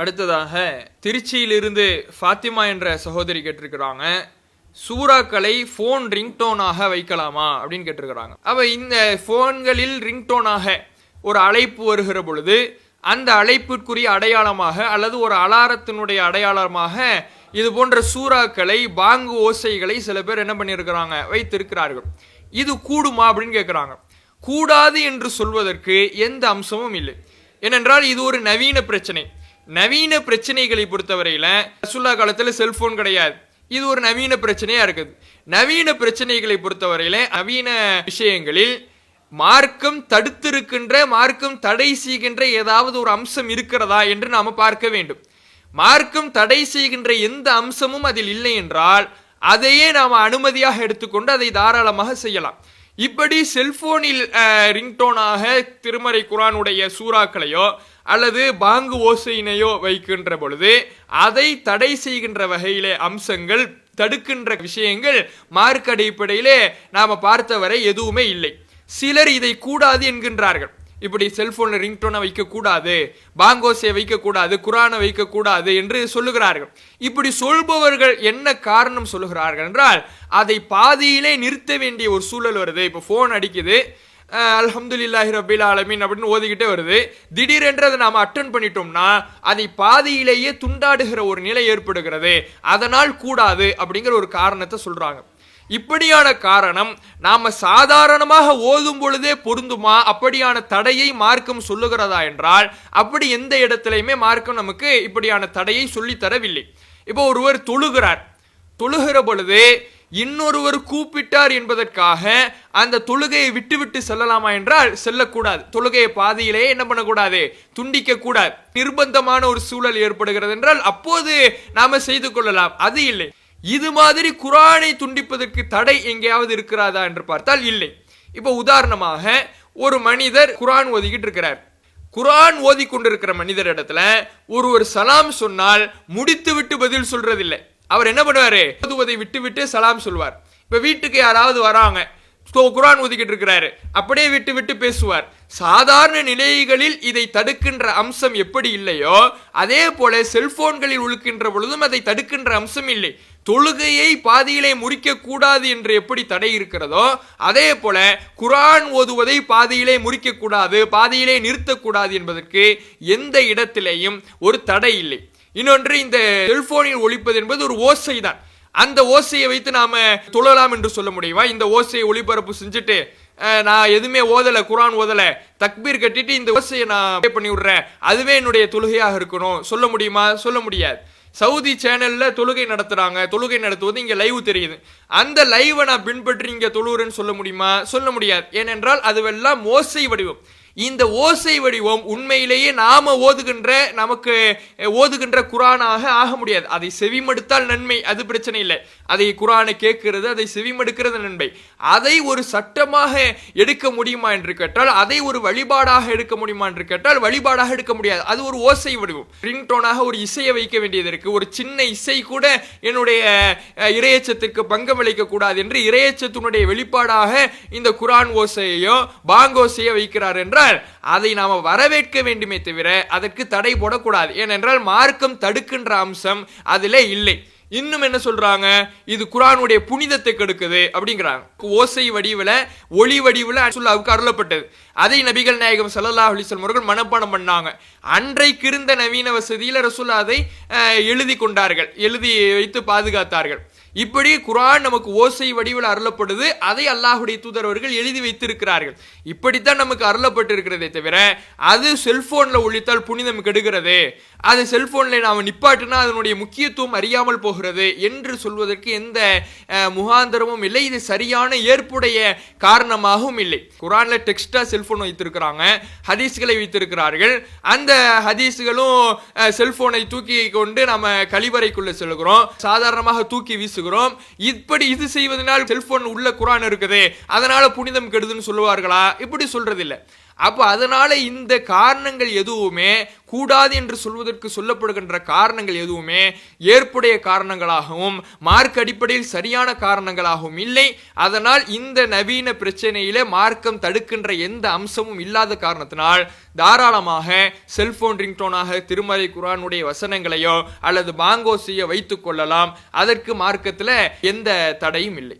அடுத்ததாக திருச்சியிலிருந்து ஃபாத்திமா என்ற சகோதரி கேட்டிருக்கிறாங்க சூறாக்களை ஃபோன் ரிங்டோனாக வைக்கலாமா அப்படின்னு கேட்டிருக்கிறாங்க. அப்போ இந்த ஃபோன்களில் ரிங்டோனாக ஒரு அழைப்பு வருகிற பொழுது அந்த அழைப்பிற்குரிய அடையாளமாக அல்லது ஒரு அலாரத்தினுடைய அடையாளமாக இது போன்ற சூறாக்களை பாங்கு ஓசைகளை சில பேர் என்ன பண்ணியிருக்கிறாங்க வைத்திருக்கிறார்கள். இது கூடுமா அப்படின்னு கேட்குறாங்க. கூடாது என்று சொல்வதற்கு எந்த அம்சமும் இல்லை. ஏனென்றால் இது ஒரு நவீன பிரச்சனை. நவீன பிரச்சனைகளை பொறுத்தவரையில ரசுல்லா காலத்துல செல்போன் கிடையாது. இது ஒரு நவீன பிரச்சனையா இருக்குது. நவீன பிரச்சனைகளை பொறுத்தவரையில நவீன விஷயங்களில் மார்க்கம் தடுத்திருக்கின்ற மார்க்கம் தடை செய்கின்ற ஏதாவது ஒரு அம்சம் இருக்கிறதா என்று நாம பார்க்க வேண்டும். மார்க்கம் தடை செய்கின்ற எந்த அம்சமும் அதில் இல்லை என்றால் அதையே நாம் அனுமதியாக எடுத்துக்கொண்டு அதை தாராளமாக செய்யலாம். இப்படி செல்போனில் ரிங்டோனாக திருமறை குரானுடைய சூறாக்களையோ அல்லது பாங்கு ஓசையினையோ வைக்கின்ற பொழுது அதை தடை செய்கின்ற வகையிலே அம்சங்கள் தடுக்கின்ற விஷயங்கள் மார்க் அடிப்படையிலே நாம் பார்த்தவரை எதுவுமே இல்லை. சிலர் இதை கூடாது என்கின்றார்கள். இப்படி செல்போனில் ரிங்டோனை வைக்கக்கூடாது பாங்கோசையை வைக்கக்கூடாது குரானை வைக்கக்கூடாது என்று சொல்லுகிறார்கள். இப்படி சொல்பவர்கள் என்ன காரணம் சொல்லுகிறார்கள் என்றால் அதை பாதியிலே நிறுத்த வேண்டிய ஒரு சூழல் வருது. இப்போ ஃபோன் அடிக்குது அல்ஹம்துலில்லாஹி ரபில் ஆலமீன் அப்படின்னு ஓதிக்கிட்டே வருது. திடீரென்று அதை நாம் அட்டன் பண்ணிட்டோம்னா அதை பாதியிலேயே துண்டாடுகிற ஒரு நிலை ஏற்படுகிறது. அதனால் கூடாது அப்படிங்கிற ஒரு காரணத்தை சொல்கிறாங்க இப்படியான காரணம் நாம் சாதாரணமாக ஓதும் பொழுதே பொருந்துமா? அப்படியான தடையை மார்க்கம் சொல்லுகிறதா என்றால் அப்படி எந்த இடத்திலையுமே மார்க்கம் நமக்கு இப்படியான தடையை சொல்லித்தரவில்லை. இப்போ ஒருவர் தொழுகிறார். தொழுகிற பொழுது இன்னொருவர் கூப்பிட்டார் என்பதற்காக அந்த தொழுகையை விட்டுவிட்டு செல்லலாமா என்றால் செல்லக்கூடாது. தொழுகையை பாதியிலேயே என்ன பண்ணக்கூடாது? துண்டிக்க கூடாது நிர்பந்தமான ஒரு சூழல் ஏற்படுகிறது என்றால் அப்போது நாம செய்து கொள்ளலாம். அது இல்லை. இது மாதிரி குரானை துண்டிப்பதற்கு தடை எங்கேயாவது இருக்கிறாதா என்று பார்த்தால் இல்லை. இப்போ உதாரணமாக ஒரு மனிதர் குரான் ஓதிக்கிட்டு இருக்கிறார். குரான் ஓதி கொண்டிருக்கிற மனிதர் இடத்துல ஒரு ஒரு சலாம் சொன்னால் முடித்து விட்டு பதில் சொல்றதில்லை. அவர் என்ன பண்ணுவாரு? ஓதுவதை விட்டு விட்டு சலாம் சொல்வார். இப்ப வீட்டுக்கு யாராவது வராங்க. குரான் ஒதுக்கிட்டு இருக்கிறாரு அப்படியே விட்டு விட்டு பேசுவார். சாதாரண நிலைகளில் இதை தடுக்கின்ற அம்சம் எப்படி இல்லையோ அதே போல செல்போன்களில் உழுக்கின்ற பொழுதும் அதை தடுக்கின்ற அம்சம் இல்லை. தொழுகையை பாதியிலே முறிக்க கூடாது என்று எப்படி தடை இருக்கிறதோ அதே போல குரான் ஓதுவதை பாதியிலே முறிக்க கூடாது பாதியிலே நிறுத்தக்கூடாது என்பதற்கு எந்த இடத்திலேயும் ஒரு தடை இல்லை. இன்னொன்று இந்த செல்போனில் ஒழிப்பது என்பது ஒரு ஓசை தான் அந்த ஓசையை வைத்து நாம் தொழலாம் என்று சொல்ல முடியுமா? இந்த ஓசையை ஒளிபரப்பு செஞ்சுட்டு நான் எதுவுமே ஓதலை குரான் ஓதலை தக்பீர் கட்டிட்டு இந்த ஓசையை நான் பண்ணி விடுறேன். அதுவே என்னுடைய தொழுகையாக இருக்கணும். சொல்ல முடியுமா? சொல்ல முடியாது. சவுதி சேனலில் தொழுகை நடத்துகிறாங்க தொழுகை நடத்துவது இங்கே லைவ் தெரியுது. அந்த லைவை நான் பின்பற்றி இங்கே தொழுகிறேன்னு சொல்ல முடியுமா? சொல்ல முடியாது. ஏனென்றால் அதுவெல்லாம் ஓசை வடிவம். இந்த ஓசை வடிவம் உண்மையிலேயே நாம ஓதுகின்ற நமக்கு ஓதுகின்ற குரானாக ஆக முடியாது. அதை செவிமடுத்தால் நன்மை அது பிரச்சனை இல்லை. அதை குரானை கேட்கிறது அதை செவிமடுக்கிறது நன்மை. அதை ஒரு சட்டமாக எடுக்க முடியுமா என்று கேட்டால் அதை ஒரு வழிபாடாக எடுக்க முடியுமா என்று கேட்டால் வழிபாடாக எடுக்க முடியாது. அது ஒரு ஓசை வடிவம். ரிங்டோனாக ஒரு இசையை வைக்க வேண்டியது இருக்கு. ஒரு சின்ன இசை கூட என்னுடைய இரையச்சத்திற்கு பங்கம் விளைக்க கூடாது என்று இரையச்சத்தினுடைய வெளிப்பாடாக இந்த குரான் ஓசையையோ பாங்கோசையோ வைக்கிறார் என்றால் அதை நாம வரவேற்க வேண்டுமே தவிர அதற்கு தடை போடக்கூடாது. ஏனென்றால் மார்க்கம் தடுக்கின்ற அம்சம் அதில் இல்லை. இன்னும் என்ன சொல்றாங்க? இது குரானுடைய புனிதத்தை கெடுக்குது அப்படிங்கிறாங்க. ஓசை வடிவில் ஒளி வடிவில் ரசூலுல்லாஹ்வுக்கு அருளப்பட்டது. அதை நபிகள் நாயகம் சல்லா அலைஹி முருகன் அவர்கள் மனப்பாடம் பண்ணாங்க. அன்றைக்கு இருந்த நவீன வசதியில் ரசூல்லா அதை எழுதி கொண்டார்கள். எழுதி வைத்து பாதுகாத்தார்கள். இப்படி குரான் நமக்கு ஓசை வடிவில் அருளப்படுது அதை அல்லாஹுடைய தூதர் அவர்கள் எழுதி வைத்திருக்கிறார்கள். இப்படித்தான் நமக்கு அருளப்பட்டிருக்கிறதே தவிர அது செல்போன்ல ஒழித்தால் புனிதம் கெடுகிறது. அது செல்போன்ல நாம் நிப்பாட்டினா அதனுடைய முக்கியத்துவம் அறியாமல் போகிறது என்று சொல்வதற்கு எந்த முகாந்தரமும் இல்லை. இது சரியான ஏற்புடைய காரணமாகவும் இல்லை. குரான்ல டெக்ஸ்டா செல்போன் வைத்திருக்கிறாங்க ஹதீஸ்களை வைத்திருக்கிறார்கள். அந்த ஹதீஸ்களும் செல்போனை தூக்கி கொண்டு நம்ம கழிவறைக்குள்ள செல்கிறோம். சாதாரணமாக தூக்கி பேசுகிறோம். இப்படி இது செய்வதனால் செல்போன் உள்ள குரான் இருக்குது. அதனால புனிதம் கெடுதுன்னு சொல்லுவார்களா? இப்படி சொல்றதில்லை. அப்போ அதனால் இந்த காரணங்கள் எதுவுமே கூடாது என்று சொல்வதற்கு சொல்லப்படுகின்ற காரணங்கள் எதுவுமே ஏற்புடைய காரணங்களாகவும் மார்க் அடிப்படையில் சரியான காரணங்களாகவும் இல்லை. அதனால் இந்த நவீன பிரச்சனையில மார்க்கம் தடுக்கின்ற எந்த அம்சமும் இல்லாத காரணத்தினால் தாராளமாக செல்போன் ரிங்டோனாக திருமலை குரானுடைய வசனங்களையோ அல்லது பாங்கோசியோ வைத்துக் கொள்ளலாம். அதற்கு மார்க்கத்தில் எந்த தடையும் இல்லை.